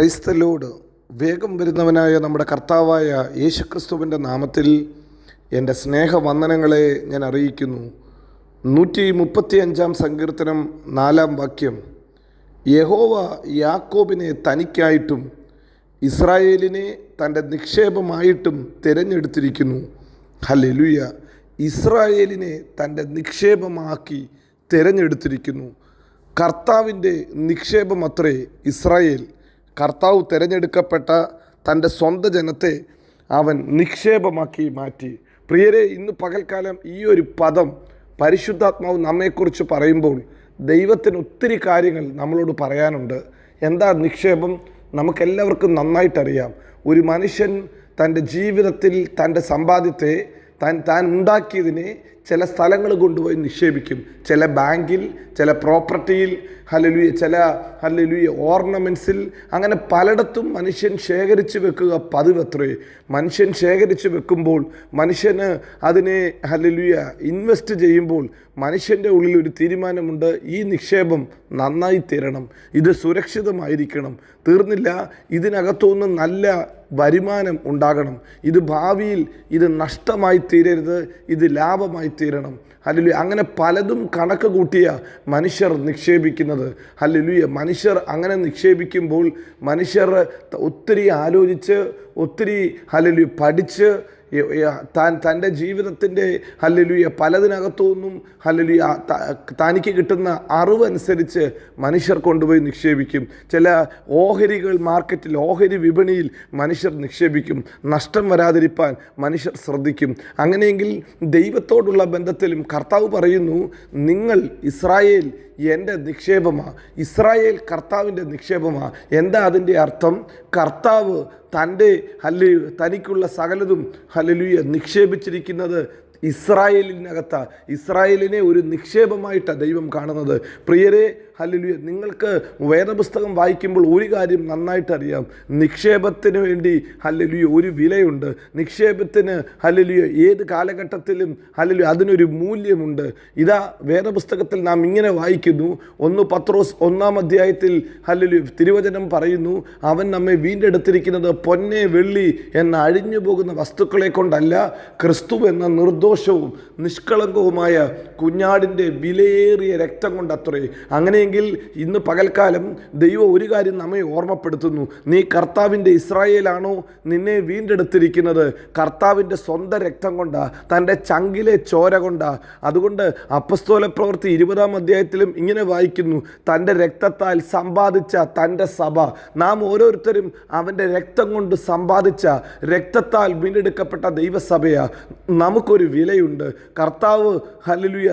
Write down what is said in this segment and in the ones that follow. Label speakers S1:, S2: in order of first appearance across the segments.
S1: ക്രൈസ്തലോട് വേഗം വരുന്നവനായ നമ്മുടെ കർത്താവായ യേശുക്രിസ്തുവിന്റെ നാമത്തിൽ എന്റെ സ്നേഹവന്ദനങ്ങളെ ഞാൻ അറിയിക്കുന്നു. നൂറ്റി മുപ്പത്തി അഞ്ചാം സങ്കീർത്തനം നാലാം വാക്യം. യഹോവ യാക്കോബിനെ തനിക്കായിട്ടും ഇസ്രായേലിനെ തന്റെ നിക്ഷേപമായിട്ടും തിരഞ്ഞെടുത്തിരിക്കുന്നു. ഹലലുയ ഇസ്രായേലിനെ തന്റെ നിക്ഷേപമാക്കി തിരഞ്ഞെടുത്തിരിക്കുന്നു. കർത്താവിന്റെ നിക്ഷേപം അത്രേ ഇസ്രായേൽ. കർത്താവ് തിരഞ്ഞെടുക്കപ്പെട്ട തന്റെ സ്വന്തം ജനത്തെ അവൻ നിക്ഷേപമാക്കി മാറ്റി. പ്രിയരെ ഇന്ന് പകൽക്കാലം ഈ ഒരു പദം പരിശുദ്ധാത്മാവ് നമ്മെക്കുറിച്ച് പറയുമ്പോൾ ദൈവത്തിന് ഒത്തിരി കാര്യങ്ങൾ നമ്മളോട് പറയാനുണ്ട്. എന്താ നിക്ഷേപം? നമുക്കെല്ലാവർക്കും നന്നായിട്ടറിയാം. ഒരു മനുഷ്യൻ തന്റെ ജീവിതത്തിൽ തന്റെ സമ്പാദ്യത്തെ താൻ താൻ ഉണ്ടാക്കിയതിനെ ചില സ്ഥലങ്ങൾ കൊണ്ടുപോയി നിക്ഷേപിക്കും. ചില ബാങ്കിൽ ചില പ്രോപ്പർട്ടിയിൽ ഹലലുയ ചില ഹലലുയ ഓർണമെൻസിൽ അങ്ങനെ പലയിടത്തും മനുഷ്യൻ ശേഖരിച്ച് വെക്കുക പതിവത്രേ. മനുഷ്യൻ ശേഖരിച്ച് വെക്കുമ്പോൾ മനുഷ്യന് അതിനെ ഹലലുയ ഇൻവെസ്റ്റ് ചെയ്യുമ്പോൾ മനുഷ്യന്റെ ഉള്ളിൽ ഒരു തീരുമാനമുണ്ട് ഈ നിക്ഷേപം നന്നായി തീരണം. ഇത് സുരക്ഷിതമായിരിക്കണം. തീർന്നില്ല ഇതിനകത്തുനിന്ന് നല്ല വരുമാനം ഉണ്ടാകണം. ഇത് ഭാവിയിൽ ഇത് നഷ്ടമായി തീരരുത് ഇത് ലാഭമായി തീരണം. ഹല്ലുയ അങ്ങനെ പലതും കണക്ക് കൂട്ടിയ മനുഷ്യർ നിക്ഷേപിക്കുന്നത്. ഹല്ലുയ മനുഷ്യർ അങ്ങനെ നിക്ഷേപിക്കുമ്പോൾ മനുഷ്യർ ഒത്തിരി ആലോചിച്ച് ഒത്തിരി ഹല്ലുയ പഠിച്ച് താൻ തന്റെ ജീവിതത്തിന്റെ ഹല്ലലുയ പലതിനകത്തുനിന്നും ഹല്ലലുയ തനിക്ക് കിട്ടുന്ന അറിവനുസരിച്ച് മനുഷ്യർ കൊണ്ടുപോയി നിക്ഷേപിക്കും. ചില ഓഹരികൾ മാർക്കറ്റിൽ ഓഹരി വിപണിയിൽ മനുഷ്യർ നിക്ഷേപിക്കും. നഷ്ടം വരാതിരിക്കാൻ മനുഷ്യർ ശ്രദ്ധിക്കും. അങ്ങനെയെങ്കിൽ ദൈവത്തോടുള്ള ബന്ധത്തിലും കർത്താവ് പറയുന്നു നിങ്ങൾ ഇസ്രായേൽ എന്റെ നിക്ഷേപമാണ് ഇസ്രായേൽ കർത്താവിന്റെ നിക്ഷേപമാണ് എന്താ അതിന്റെ അർത്ഥം? കർത്താവ് തന്റെ ഹല്ലു തനിക്കുള്ള സകലതും ഹലലുയ നിക്ഷേപിച്ചിരിക്കുന്നത് ഇസ്രായേലിനകത്ത. ഇസ്രായേലിനെ ഒരു നിക്ഷേപമായിട്ട് ദൈവം കാണുന്നത്. പ്രിയരെ ഹല്ലുലിയ നിങ്ങൾക്ക് വേദപുസ്തകം വായിക്കുമ്പോൾ ഒരു കാര്യം നന്നായിട്ട് അറിയാം നിക്ഷേപത്തിന് വേണ്ടി ഹല്ലുയ ഒരു വിലയുണ്ട്. നിക്ഷേപത്തിന് ഹല്ലുയ ഏത് കാലഘട്ടത്തിലും ഹല്ലുയ അതിനൊരു മൂല്യമുണ്ട്. ഇതാ വേദപുസ്തകത്തിൽ നാം ഇങ്ങനെ വായിക്കുന്നു. ഒന്ന് പത്രോസ് ഒന്നാം അധ്യായത്തിൽ ഹല്ലുയ തിരുവചനം പറയുന്നു അവൻ നമ്മെ വീണ്ടെടുത്തിരിക്കുന്നത് പൊന്നെ വെള്ളി എന്ന അഴിഞ്ഞു പോകുന്ന വസ്തുക്കളെ കൊണ്ടല്ല ക്രിസ്തു എന്ന നിർദോഷവും നിഷ്കളങ്കവുമായ കുഞ്ഞാടിന്റെ വിലയേറിയ രക്തം കൊണ്ടത്രേ. അങ്ങനെയെങ്കിൽ ഇന്ന് പകൽക്കാലം ദൈവം ഒരു കാര്യം നമ്മെ ഓർമ്മപ്പെടുത്തുന്നു. നീ കർത്താവിന്റെ ഇസ്രായേലാണോ നിന്നെ വീണ്ടെടുത്തിരിക്കുന്നത്? കർത്താവിന്റെ സ്വന്തം രക്തം കൊണ്ടാ? തന്റെ ചങ്കിലെ ചോര കൊണ്ടാ? അതുകൊണ്ട് അപ്പസ്തോല പ്രവൃത്തി ഇരുപതാം അധ്യായത്തിലും ഇങ്ങനെ വായിക്കുന്നു. തന്റെ രക്തത്താൽ സമ്പാദിച്ച തന്റെ സഭ. നാം ഓരോരുത്തരും അവന്റെ രക്തം കൊണ്ട് സമ്പാദിച്ച രക്തത്താൽ വീണ്ടെടുക്കപ്പെട്ട ദൈവസഭയാ. നമുക്കൊരു വിലയുണ്ട് കർത്താവ് ഹലലുയ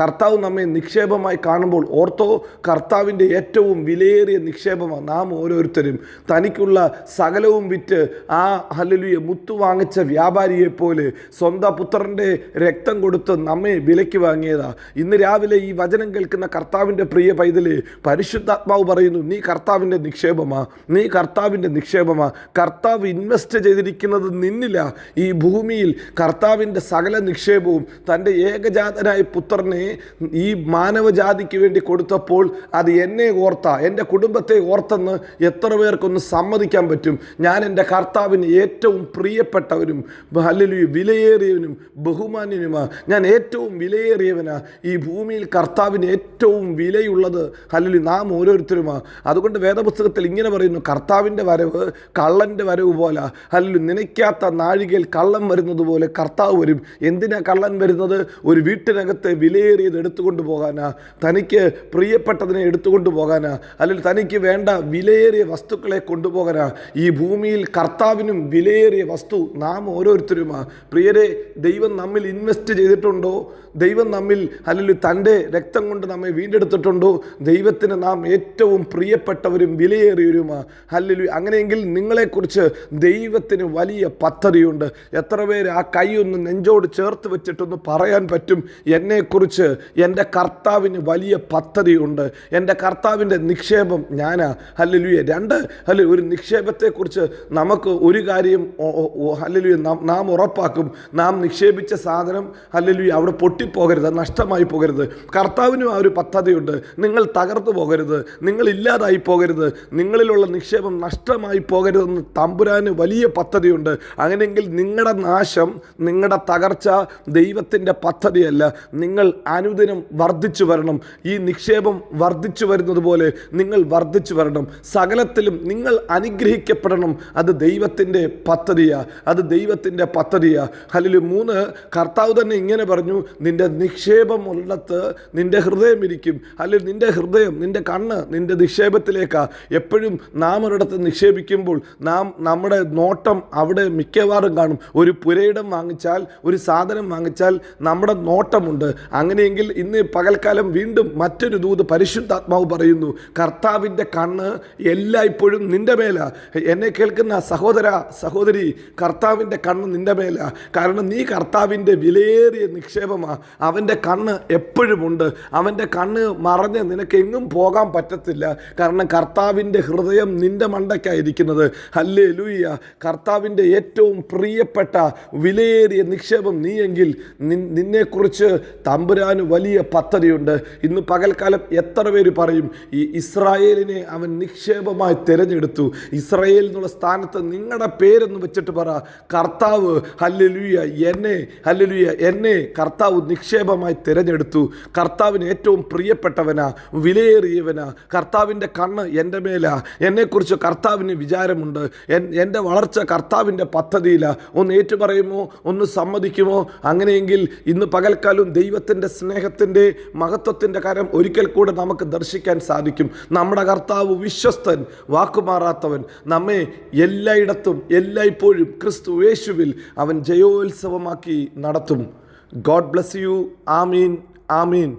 S1: കർത്താവ് നമ്മെ നിക്ഷേപമായി കാണുമ്പോൾ ഓർത്തോ കർത്താവിന്റെ ഏറ്റവും വിലയേറിയ നിക്ഷേപമാണ് നാം ഓരോരുത്തരും. തനിക്കുള്ള സകലവും വിറ്റ് ആ ഹലലുയ മുത്തു വാങ്ങിച്ച വ്യാപാരിയെ പോലെ സ്വന്തം പുത്രന്റെ രക്തം കൊടുത്ത് നമ്മെ വിലയ്ക്ക് വാങ്ങിയതാ. ഇന്ന് രാവിലെ ഈ വചനം കേൾക്കുന്ന കർത്താവിന്റെ പ്രിയ പൈതലെ പരിശുദ്ധാത്മാവ് പറയുന്നു നീ കർത്താവിന്റെ നിക്ഷേപമാ നീ കർത്താവിന്റെ നിക്ഷേപമാ. കർത്താവ് ഇൻവെസ്റ്റ് ചെയ്തിരിക്കുന്നത് നിന്നില്ല. ഈ ഭൂമിയിൽ കർത്താവിന്റെ സകല നിക്ഷേപവും തന്റെ ഏകജാതനായ പുത്രനെ ഈ മാനവജാതിക്ക് വേണ്ടി കൊടുത്തപ്പോൾ അത് എന്നെ ഓർത്ത എന്റെ കുടുംബത്തെ ഓർത്തെന്ന് എത്ര പേർക്കൊന്ന് സമ്മതിക്കാൻ പറ്റും? ഞാൻ എന്റെ കർത്താവിന് ഏറ്റവും പ്രിയപ്പെട്ടവരും അല്ലെങ്കിൽ വിലയേറിയവനും ബഹുമാന്യനുമാ. ഞാൻ ഏറ്റവും വിലയേറിയവനാ. ഈ ഭൂമിയിൽ കർത്താവിന് ഏറ്റവും വിലയുള്ളത് അല്ലെങ്കിൽ നാം ഓരോരുത്തരുമാ. അതുകൊണ്ട് വേദപുസ്തകത്തിൽ ഇങ്ങനെ പറയുന്നു കർത്താവിന്റെ വരവ് കള്ളന്റെ വരവ് പോലെ. അല്ലെങ്കിൽ നനയ്ക്കാത്ത നാഴികയിൽ കള്ളം വരുന്നത് പോലെ കർത്താവ് വരും. എന്തിനാ കള്ളൻ വരുന്നത്? ഒരു വീട്ടിനകത്ത് വിലയേറിയത് എടുത്തുകൊണ്ട് പോകാനാ? തനിക്ക് പ്രിയപ്പെട്ടതിനെ എടുത്തുകൊണ്ട് പോകാനാ? അല്ലെങ്കിൽ തനിക്ക് വേണ്ട വിലയേറിയ വസ്തുക്കളെ കൊണ്ടുപോകാനാ? ഈ ഭൂമിയിൽ കർത്താവിനും വിലയേറിയ വസ്തു നാം ഓരോരുത്തരുമാ. പ്രിയരെ ദൈവം നമ്മിൽ ഇൻവെസ്റ്റ് ചെയ്തിട്ടുണ്ടോ? ദൈവം നമ്മിൽ അല്ലെങ്കിൽ തന്റെ രക്തം കൊണ്ട് നമ്മെ വീണ്ടെടുത്തിട്ടുണ്ടോ? ദൈവത്തിന് നാം ഏറ്റവും പ്രിയപ്പെട്ടവരും വിലയേറിയവരുമാ. അല്ലെങ്കിൽ അങ്ങനെയെങ്കിൽ നിങ്ങളെക്കുറിച്ച് ദൈവത്തിന് വലിയ പദ്ധതിയുണ്ട്. എത്ര പേര് ആ കൈ ഒന്ന് നെഞ്ചോട് ചേർത്ത് വെച്ചിട്ടൊന്ന് പറയാൻ പറ്റും. എന്നെക്കുറിച്ച് എന്റെ കർത്താവിന് വലിയ പദ്ധതിയുണ്ട്. എന്റെ കർത്താവിന്റെ നിക്ഷേപം ഞാനാ. ഹല്ലേലൂയ. രണ്ട് അല്ലെ ഒരു നിക്ഷേപത്തെക്കുറിച്ച് നമുക്ക് ഒരു കാര്യം ഹല്ലേലൂയ നാം ഉറപ്പാക്കും. നാം നിക്ഷേപിച്ച സാധനം ഹല്ലേലൂയ അവിടെ പൊട്ടിപ്പോകരുത് നഷ്ടമായി പോകരുത്. കർത്താവിനും ആ ഒരു പദ്ധതിയുണ്ട്. നിങ്ങൾ തകർത്തു പോകരുത് നിങ്ങൾ ഇല്ലാതായി പോകരുത് നിങ്ങളിലുള്ള നിക്ഷേപം നഷ്ടമായി പോകരുതെന്ന് തമ്പുരാന് വലിയ പദ്ധതിയുണ്ട്. അങ്ങനെയെങ്കിൽ നിങ്ങളുടെ നാശം നിങ്ങളുടെ തകർച്ച ദൈവത്തിന്റെ പദ്ധതിയല്ല. നിങ്ങൾ അനുദിനം വർദ്ധിച്ചു വരണം. ഈ നിക്ഷേപം വർദ്ധിച്ചു വരുന്നത് പോലെ നിങ്ങൾ വർദ്ധിച്ചു വരണം. സകലത്തിലും നിങ്ങൾ അനുഗ്രഹിക്കപ്പെടണം. അത് ദൈവത്തിന്റെ പദ്ധതിയാ. അത് ദൈവത്തിന്റെ പദ്ധതിയാ. അതിൽ മൂന്ന് കർത്താവ് തന്നെ ഇങ്ങനെ പറഞ്ഞു നിന്റെ നിക്ഷേപം ഉള്ളത് നിന്റെ ഹൃദയം ഇരിക്കും. അല്ലെങ്കിൽ നിന്റെ ഹൃദയം നിന്റെ കണ്ണ് നിന്റെ നിക്ഷേപത്തിലേക്കാ. എപ്പോഴും നാം ഒരിടത്ത് നിക്ഷേപിക്കുമ്പോൾ നാം നമ്മുടെ നോട്ടം അവിടെ മിക്കവാറും കാണും. ഒരു പുരയിടം വാങ്ങിച്ചാൽ ഒരു സാധനം വാങ്ങിച്ചാൽ നമ്മുടെ നോട്ടമുണ്ട്. അങ്ങനെയെങ്കിൽ ഇന്ന് പകൽക്കാലം വീണ്ടും മറ്റൊരു ദൂത് പരിശുദ്ധാത്മാവ് പറയുന്നു കർത്താവിന്റെ കണ്ണ് എല്ലായ്പ്പോഴും നിന്റെ മേല. എന്നെ കേൾക്കുന്ന സഹോദര സഹോദരി കർത്താവിന്റെ കണ്ണ് നിന്റെ മേല. കാരണം നീ കർത്താവിന്റെ വിലയേറിയ നിക്ഷേപമാണ് അവന്റെ കണ്ണ് എപ്പോഴും ഉണ്ട്. അവന്റെ കണ്ണ് മറഞ്ഞ് നിനക്ക് എങ്ങും പോകാൻ പറ്റത്തില്ല. കാരണം കർത്താവിന്റെ ഹൃദയം നിന്റെ മണ്ടയ്ക്കായിരിക്കുന്നത്. ഹല്ലേ ലൂയ്യ കർത്താവിന്റെ ഏറ്റവും പ്രിയപ്പെട്ട വിലയേറിയ നിക്ഷേപം നീയെങ്കിൽ നിന്നെക്കുറിച്ച് തമ്പുരാൻ വലിയ പദ്ധതിയുണ്ട്. ഇന്ന് പകൽക്കാലം എത്ര പേര് പറയും ഈ ഇസ്രായേലിനെ അവൻ നിക്ഷേപമായി തിരഞ്ഞെടുത്തു. ഇസ്രായേൽ എന്നുള്ള സ്ഥാനത്ത് നിങ്ങളുടെ പേരെന്ന് വെച്ചിട്ട് പറ. കർത്താവ് ഹല്ലലുയ എന്നെ ഹല്ലലുയ എന്നെ കർത്താവ് നിക്ഷേപമായി തിരഞ്ഞെടുത്തു. കർത്താവിന് ഏറ്റവും പ്രിയപ്പെട്ടവനാ വിലയേറിയവനാ. കർത്താവിന്റെ കണ്ണ് എന്റെ മേലാ. എന്നെക്കുറിച്ച് കർത്താവിന് വിചാരമുണ്ട്. എൻ- എന്റെ വളർച്ച കർത്താവിന്റെ പദ്ധതിയിലാണ് ഒന്ന് ഏറ്റു പറയുമോ? ഒന്ന് സമ്മതിക്കുമോ? അങ്ങനെയെങ്കിൽ ഇന്ന് പകൽക്കാലം ദൈവത്തിന്റെ സ്നേഹത്തിന്റെ മഹത്വത്തിന്റെ കാര്യം ഒരിക്കൽ കൂടെ നമുക്ക് ദർശിക്കാൻ സാധിക്കും. നമ്മുടെ കർത്താവ് വിശ്വസ്തൻ വാക്കുമാറാത്തവൻ. നമ്മെ എല്ലായിടത്തും എല്ലായ്പ്പോഴും ക്രിസ്തു യേശുവിൽ അവൻ ജയോത്സവമാക്കി നടത്തും. God bless you. Amin. Amin.